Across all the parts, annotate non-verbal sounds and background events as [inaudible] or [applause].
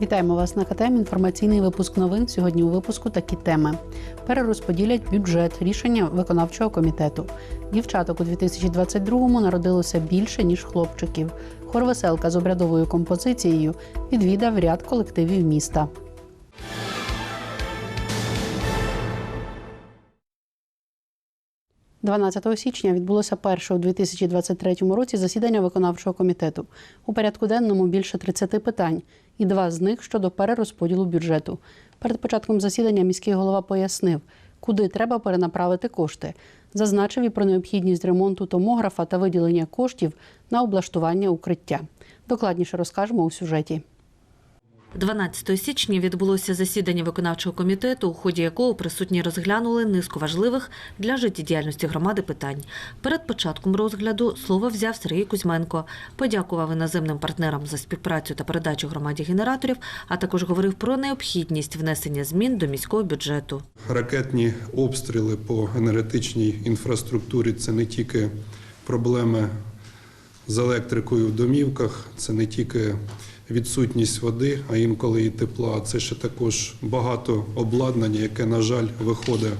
Вітаємо вас на КТМ. Інформаційний випуск новин. Сьогодні у випуску такі теми: перерозподілять бюджет, рішення виконавчого комітету. Дівчаток у 2022-му народилося більше ніж хлопчиків. Хор веселка з обрядовою композицією відвідав ряд колективів міста. – 12 січня відбулося перше у 2023 році засідання виконавчого комітету. У порядку денному більше 30 питань, і два з них щодо перерозподілу бюджету. Перед початком засідання міський голова пояснив, куди треба перенаправити кошти. Зазначив і про необхідність ремонту томографа та виділення коштів на облаштування укриття. Докладніше розкажемо у сюжеті. 12 січня відбулося засідання виконавчого комітету, у ході якого присутні розглянули низку важливих для життєдіяльності громади питань. Перед початком розгляду слово взяв Сергій Кузьменко, подякував іноземним партнерам за співпрацю та передачу громаді генераторів, а також говорив про необхідність внесення змін до міського бюджету. Ракетні обстріли по енергетичній інфраструктурі це не тільки проблеми з електрикою в домівках, це не тільки відсутність води, а інколи і тепла. Це ще також багато обладнання, яке, на жаль, виходить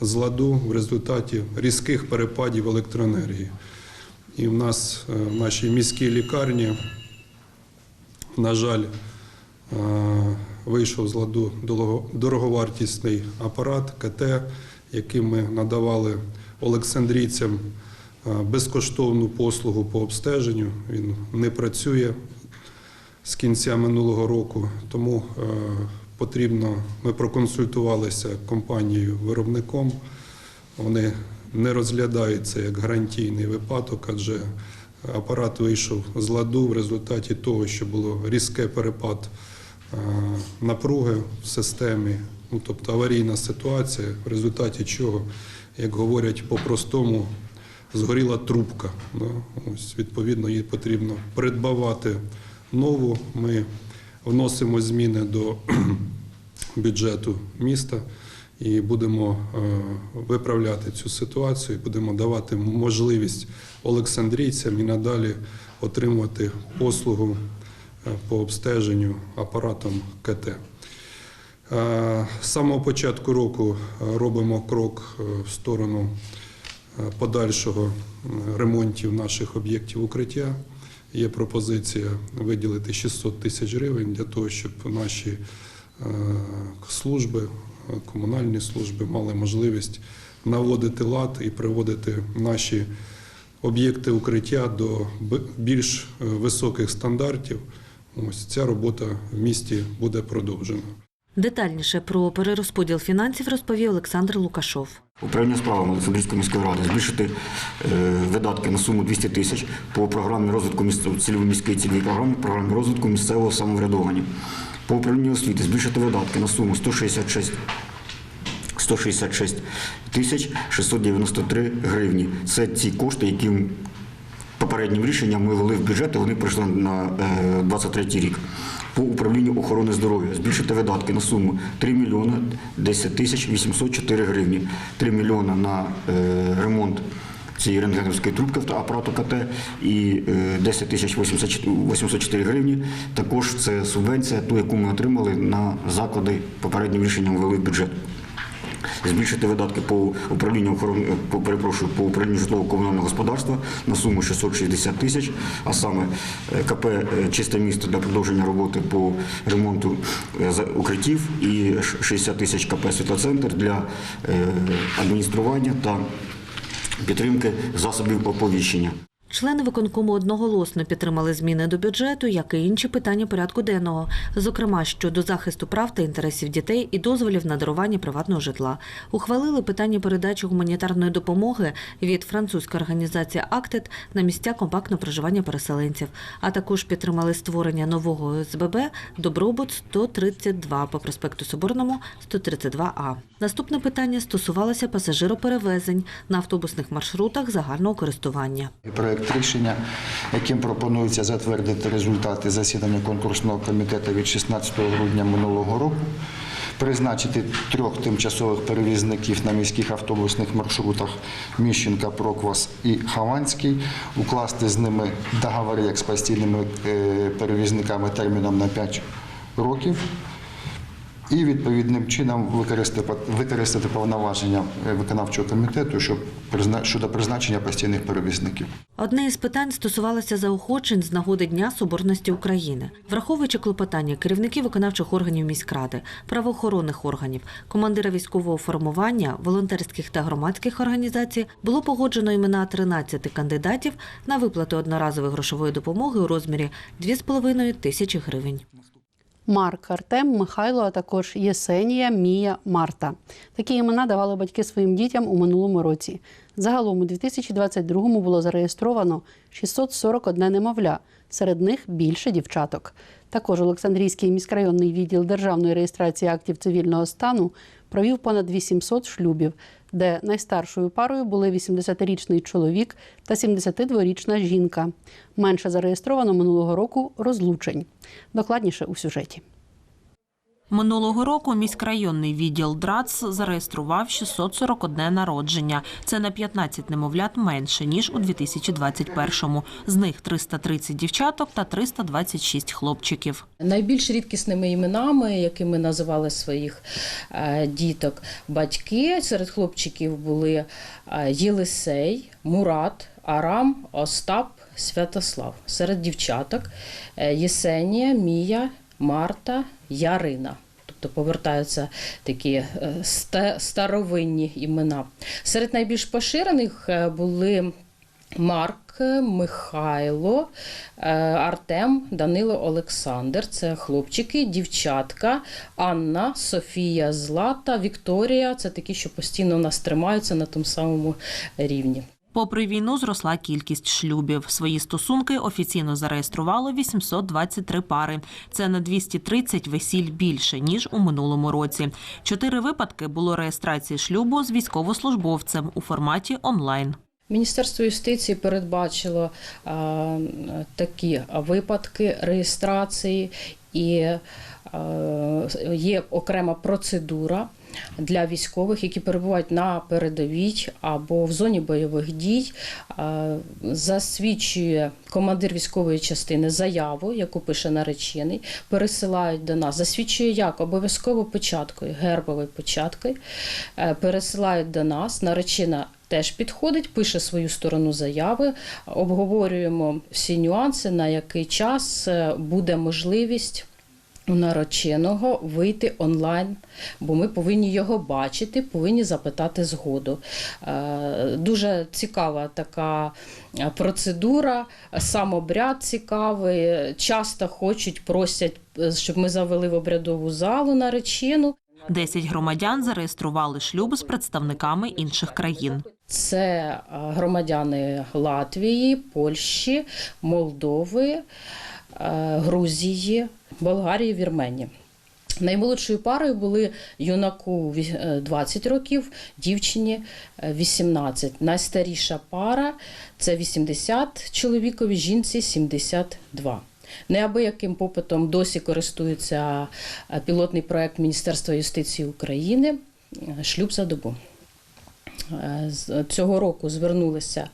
з ладу в результаті різких перепадів електроенергії. І в нас е, в нашій міській лікарні, на жаль, е, вийшов з ладу дороговартісний апарат КТ, яким ми надавали олександрійцям е, безкоштовну послугу по обстеженню. Він не працює з кінця минулого року, тому е, потрібно. Ми проконсультувалися компанією виробником. Вони не розглядаються як гарантійний випадок, адже апарат вийшов з ладу в результаті того, що було різке перепад е, напруги в системі, ну, тобто аварійна ситуація, в результаті чого, як говорять по-простому, згоріла трубка. Да? Ось, відповідно, її потрібно придбавати нову. Ми вносимо зміни до [clears throat] бюджету міста і будемо е, виправляти цю ситуацію, будемо давати можливість олександрійцям і надалі отримувати послугу е, по обстеженню апаратом КТ. Е, З самого початку року робимо крок в сторону подальшого ремонтів наших об'єктів укриття. Є пропозиція виділити 600 тисяч гривень для того, щоб наші е, служби, е, комунальні служби мали можливість наводити лад і приводити наші об'єкти укриття до більш е, високих стандартів. Ось ця робота в місті буде продовжена. Детальніше про перерозподіл фінансів розповів Олександр Лукашов. Управління справами Олександрійської міської ради збільшити е, видатки на суму 200 тисяч по програмі розвитку цільової міської цільовій програмі, програмі розвитку місцевого самоврядування. По управлінню освіти збільшити видатки на суму 166 166 тисяч 693 гривні. Це ці кошти, які попереднім рішенням ми ввели в бюджет, і вони прийшли на 23 рік. По управлінню охорони здоров'я збільшити видатки на суму 3 мільйони 10 тисяч 804 гривні. 3 мільйони на е, ремонт цієї рентгеновської трубки та апарату КТ і е, 10 тисяч 804 гривні. Також це субвенція, ту, яку ми отримали на заклади попереднім рішенням ввели в бюджет збільшити видатки по управлінню охорони, по перепрошую, по управлінню житлово-комунального господарства на суму 660 тисяч, а саме е, КП е, Чисте місто для продовження роботи по ремонту е, укриттів і 60 тисяч КП Світлоцентр для адміністрування та підтримки засобів оповіщення. Члени виконкому одноголосно підтримали зміни до бюджету, як і інші питання порядку денного, зокрема щодо захисту прав та інтересів дітей і дозволів на дарування приватного житла. Ухвалили питання передачі гуманітарної допомоги від французької організації «Актед» на місця компактного проживання переселенців, а також підтримали створення нового ОСББ «Добробут 132» по проспекту Соборному 132А. Наступне питання стосувалося пасажироперевезень на автобусних маршрутах загального користування. Проект рішення, яким пропонується затвердити результати засідання конкурсного комітету від 16 грудня минулого року, призначити трьох тимчасових перевізників на міських автобусних маршрутах Міщенка, Проквас і Хованський, укласти з ними договори як з постійними е, перевізниками терміном на 5 років і відповідним чином використати, використати повноваження е, виконавчого комітету щоб щодо призначення постійних перевізників. Одне із питань стосувалося заохочень з нагоди Дня Соборності України, враховуючи клопотання керівників виконавчих органів міськради, правоохоронних органів, командира військового формування, волонтерських та громадських організацій, було погоджено імена 13 кандидатів на виплату одноразової грошової допомоги у розмірі 2,5 тисячі гривень. Марк, Артем, Михайло, а також Єсенія, Мія, Марта. Такі імена давали батьки своїм дітям у минулому році. Загалом у 2022-му було зареєстровано 641 немовля, серед них більше дівчаток. Також Олександрійський міськрайонний відділ державної реєстрації актів цивільного стану провів понад 800 шлюбів, де найстаршою парою були 80-річний чоловік та 72-річна жінка. Менше зареєстровано минулого року розлучень. Докладніше у сюжеті. Минулого року міськрайонний відділ ДРАЦ зареєстрував 641 народження. Це на 15 немовлят менше, ніж у 2021-му. З них 330 дівчаток та 326 хлопчиків. Найбільш рідкісними іменами, якими називали своїх е, діток батьки, серед хлопчиків були е, Єлисей, Мурат, Арам, Остап, Святослав. Серед дівчаток е, Єсенія, Мія, Марта, Ярина. Тобто повертаються такі е, старовинні імена. Серед найбільш поширених е, були Марк, Михайло, е, Артем, Данило, Олександр. Це хлопчики, дівчатка, Анна, Софія, Злата, Вікторія. Це такі, що постійно в нас тримаються на тому самому рівні. Попри війну зросла кількість шлюбів. Свої стосунки офіційно зареєструвало 823 пари. Це на 230 весіль більше ніж у минулому році. Чотири випадки було реєстрації шлюбу з військовослужбовцем у форматі онлайн. Міністерство юстиції передбачило а, такі випадки реєстрації, і а, є окрема процедура для військових, які перебувають на передовій або в зоні бойових дій. Засвідчує командир військової частини заяву, яку пише наречений, пересилають до нас. Засвідчує як обов'язково початкою, гербовою початкою, е, пересилають до нас. Наречена теж підходить, пише свою сторону заяви, обговорюємо всі нюанси, на який час е, буде можливість. У нареченого вийти онлайн, бо ми повинні його бачити, повинні запитати згоду. Е, Дуже цікава така е, процедура, сам обряд цікавий. Часто хочуть, просять, е, щоб ми завели в обрядову залу наречену. Десять громадян зареєстрували шлюб з представниками інших країн. Це громадяни Латвії, Польщі, Молдови, Грузії, Болгарії, Вірменії. Наймолодшою парою були юнаку е, 20 років, дівчині е, 18. Найстаріша пара це 80 чоловікові, жінці 72. Неабияким попитом досі користується е, пілотний проект Міністерства юстиції України е, Шлюб за добу. Е, Цього року звернулися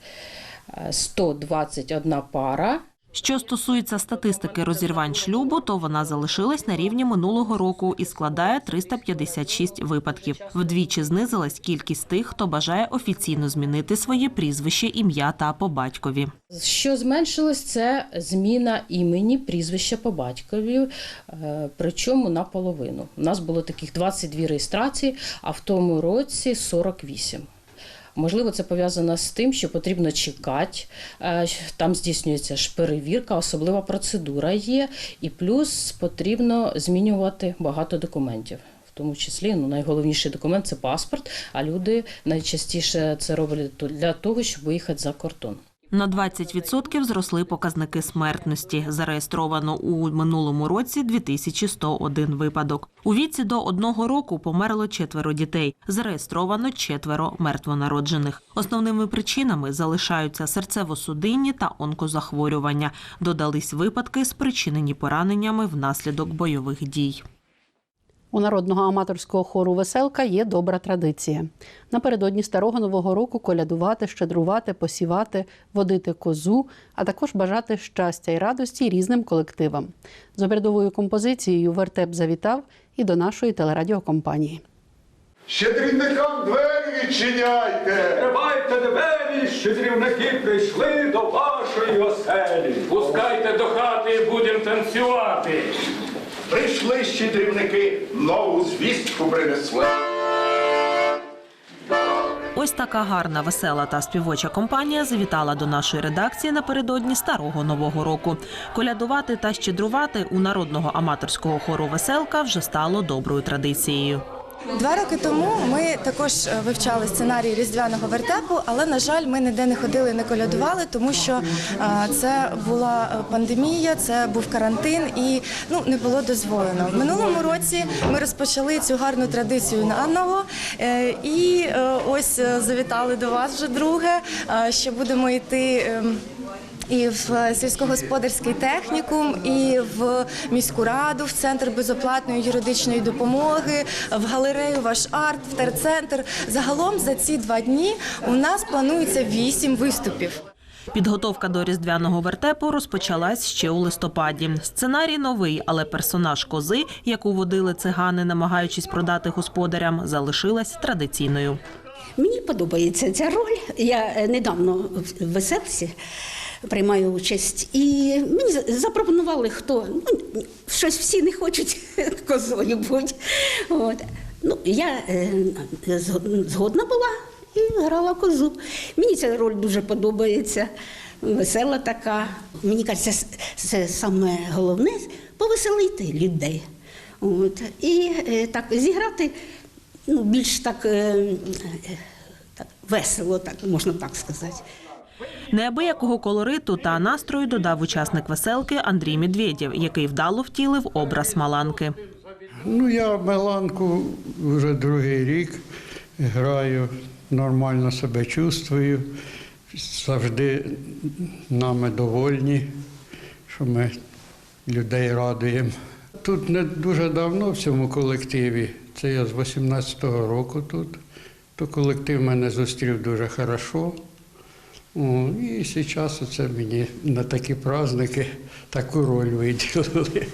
е, 121 пара. Що стосується статистики розірвань шлюбу, то вона залишилась на рівні минулого року і складає 356 випадків. Вдвічі знизилась кількість тих, хто бажає офіційно змінити своє прізвище, ім'я та по батькові. Що зменшилось, це зміна імені, прізвища по батькові, е, причому наполовину. У нас було таких 22 реєстрації, а в тому році 48. Можливо, це пов'язано з тим, що потрібно чекати, е, там здійснюється ж перевірка, особлива процедура є, і плюс потрібно змінювати багато документів. В тому числі ну, найголовніший документ це паспорт, а люди найчастіше це роблять для того, щоб виїхати за кордон. На 20% зросли показники смертності. Зареєстровано у минулому році 2101 випадок. У віці до одного року померло четверо дітей. Зареєстровано четверо мертвонароджених. Основними причинами залишаються серцево-судинні та онкозахворювання. Додались випадки, спричинені пораненнями внаслідок бойових дій. У народного аматорського хору Веселка є добра традиція. Напередодні старого нового року колядувати, щедрувати, посівати, водити козу, а також бажати щастя і радості різним колективам. З обрядовою композицією вертеп завітав і до нашої телерадіокомпанії. Щедрівникам двері відчиняйте! Тривайте двері, щедрівники прийшли до вашої оселі. Пускайте до хати і будемо танцювати. Прийшли щедрівники, нову звістку принесли. Ось така гарна, весела та співоча компанія завітала до нашої редакції напередодні старого нового року. Колядувати та щедрувати у народного аматорського хору Веселка вже стало доброю традицією. Два роки тому ми також е, вивчали сценарій різдвяного вертепу, але на жаль, ми ніде не ходили, не колядували, тому що е, це була е, пандемія, це був карантин і ну не було дозволено. В минулому році ми розпочали цю гарну традицію наново і ось завітали до вас вже друге, що будемо йти. І в сільськогосподарський технікум, і в міську раду, в центр безоплатної юридичної допомоги, в галерею Ваш арт, в терцентр. Загалом за ці два дні у нас планується вісім виступів. Підготовка до різдвяного вертепу розпочалась ще у листопаді. Сценарій новий, але персонаж кози, яку водили цигани, намагаючись продати господарям, залишилась традиційною. Мені подобається ця роль. Я е, недавно в веселці приймаю участь, і мені запропонували, хто ну, щось всі не хочуть [laughs] козою бути. От. Ну, я е, згодна була і грала козу. Мені ця роль дуже подобається. Весела така. Мені кажеться, це саме головне повеселити людей. От. І е, так зіграти ну, більш так, е, так весело, так можна так сказати. Неабиякого колориту та настрою додав учасник веселки Андрій Медведєв, який вдало втілив образ Маланки. Ну, я Меланку вже другий рік граю, нормально себе чувствую, завжди нами довольні, що ми людей радуємо. Тут не дуже давно в цьому колективі, це я з 18-го року тут, то колектив мене зустрів дуже хорошо. О, і зараз це мені на такі праздники таку роль виділили.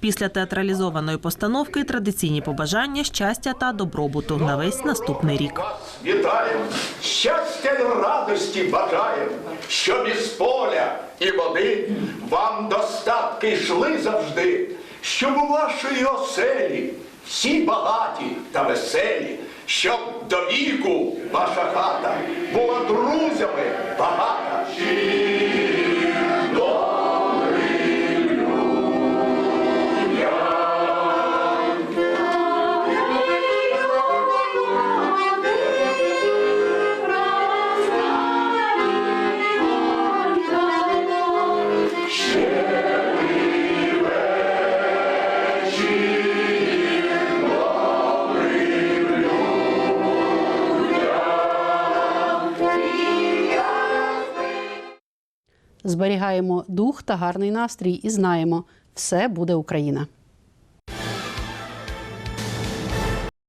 Після театралізованої постановки традиційні побажання щастя та добробуту на весь наступний рік. Вітаємо! Щастя й радості бажаємо, щоб із поля і води вам достатки йшли завжди, щоб у вашої оселі всі багаті та веселі, щоб до віку ваша хата була друзями багата. Зберігаємо дух та гарний настрій і знаємо, все буде Україна.